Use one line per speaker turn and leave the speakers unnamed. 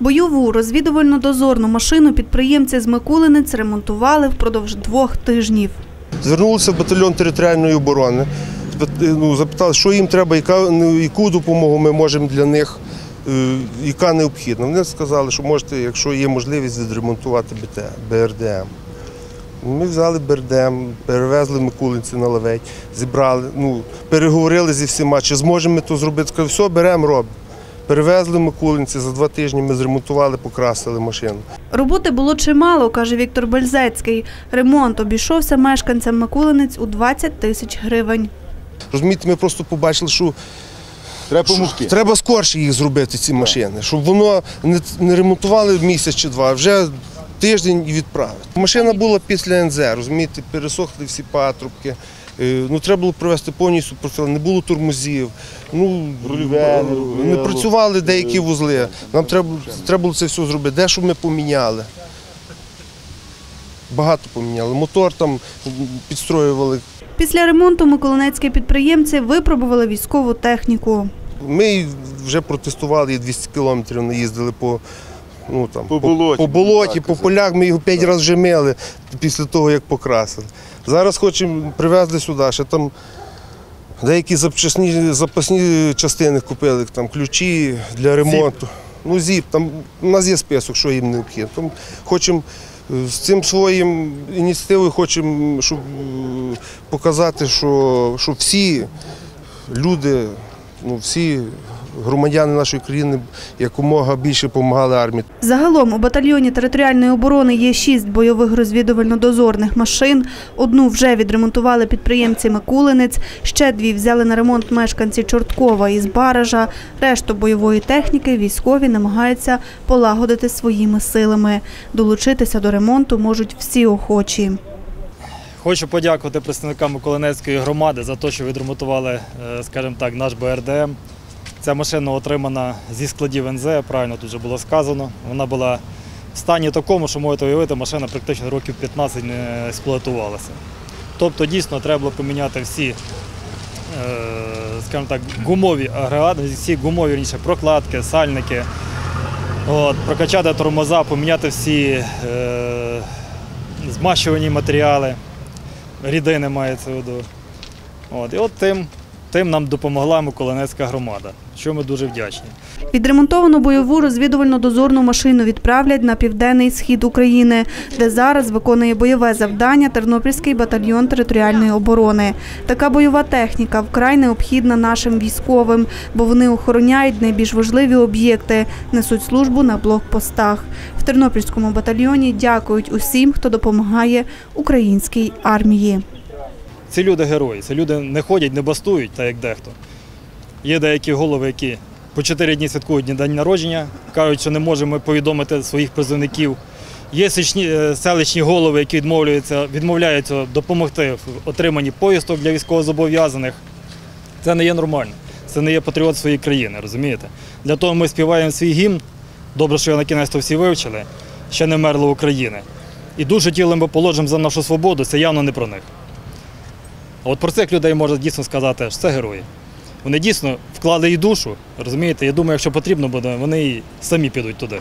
Бойову розвідувально-дозорну машину підприємці з Микулинець ремонтували впродовж двох тижнів.
Звернулися в батальйон територіальної оборони, ну, запитали, що їм треба, ну, яку допомогу ми можемо для них, е, яка необхідна. Вони сказали, що можете, якщо є можливість, відремонтувати БРДМ. Ми взяли БРДМ, перевезли Микулинці на лавей, зібрали, ну, переговорили зі всіма, чи зможемо ми то зробити. Все, беремо, робимо. Перевезли Микулинці, за два тижні ми зремонтували, покрасили машину.
Роботи було чимало, каже Віктор Бельзецький. Ремонт обійшовся мешканцям Микулинець у 20 тисяч гривень.
Розумієте, ми просто побачили, що
Треба допомогти.
Треба скорше їх зробити, ці машини, щоб воно не, не ремонтували місяць чи два, а вже тиждень і відправити. Машина була після НЗ, розумієте, пересохли всі патрубки. Е, Ну, треба було провести повністю профіл, не було тормозів, ну,
Рульове, не
не працювали деякі вузли. Нам треба, треба було це все зробити. Де що ми поміняли? Багато поміняли. Мотор там підстроювали,
Після ремонту миколинецькі підприємці випробували військову техніку.
Ми вже протестували і 200 кілометрів наїздили по, ну, там,
По болоті,
по, болоті, по полях. Ми його п'ять разів вже мили після того, як покрасили. Зараз хочемо привезли сюди, ще там деякі запчасні, запасні частини купили, там ключі для ремонту. Ну, зіп, там у нас є список, що їм необхідно. Там хочемо е, з цим своїм ініціативою хочемо, щоб е, показати, що, що всі люди, ну, всі громадяни нашої країни якомога більше допомагали армії.
Загалом у батальйоні територіальної оборони є шість бойових розвідувально-дозорних машин. Одну вже відремонтували підприємці Микулинець, ще дві взяли на ремонт мешканці Чорткова із Баража. Решту бойової техніки військові намагаються полагодити своїми силами. Долучитися до ремонту можуть всі охочі.
Хочу подякувати представникам Миколинецької громади за те, що відремонтували, е, скажімо так, наш БРДМ. Ця машина отримана зі складів НЗ, правильно тут вже було сказано. Вона була в стані такому, що можете уявити, машина практично років 15 не експлуатувалася. Тобто дійсно треба було поміняти всі, е, скажімо так, гумові агрегати, всі гумові вірніше, прокладки, сальники, от, прокачати тормоза, поміняти всі е, змащувані матеріали рідини мається в виду. От, і от тим, тим нам допомогла Миколинецька громада, що ми дуже вдячні.
Відремонтовану бойову розвідувально-дозорну машину відправлять на південний схід України, де зараз виконує бойове завдання Тернопільський батальйон територіальної оборони. Така бойова техніка вкрай необхідна нашим військовим, бо вони охороняють найбільш важливі об'єкти, несуть службу на блокпостах. В Тернопільському батальйоні дякують усім, хто допомагає українській армії.
Ці люди герої, ці люди не ходять, не бастують, так як дехто. Є деякі голови, які по чотири дні святкують день народження, кажуть, що не можемо повідомити своїх призовників. Є е, селищні голови, які відмовляються, відмовляються допомогти в отриманні поїздок для військовозобов'язаних. Це не є нормально. Це не є патріот своєї країни, розумієте? Для того ми співаємо свій гімн. Добре, що його на кінець то всі вивчили, ще не мерла України. І душу тілом ми положимо за нашу свободу, це явно не про них. А от про цих людей можна дійсно сказати, що це герої. Вони дійсно вклали і душу, розумієте? Я думаю, якщо потрібно буде, вони і самі підуть туди.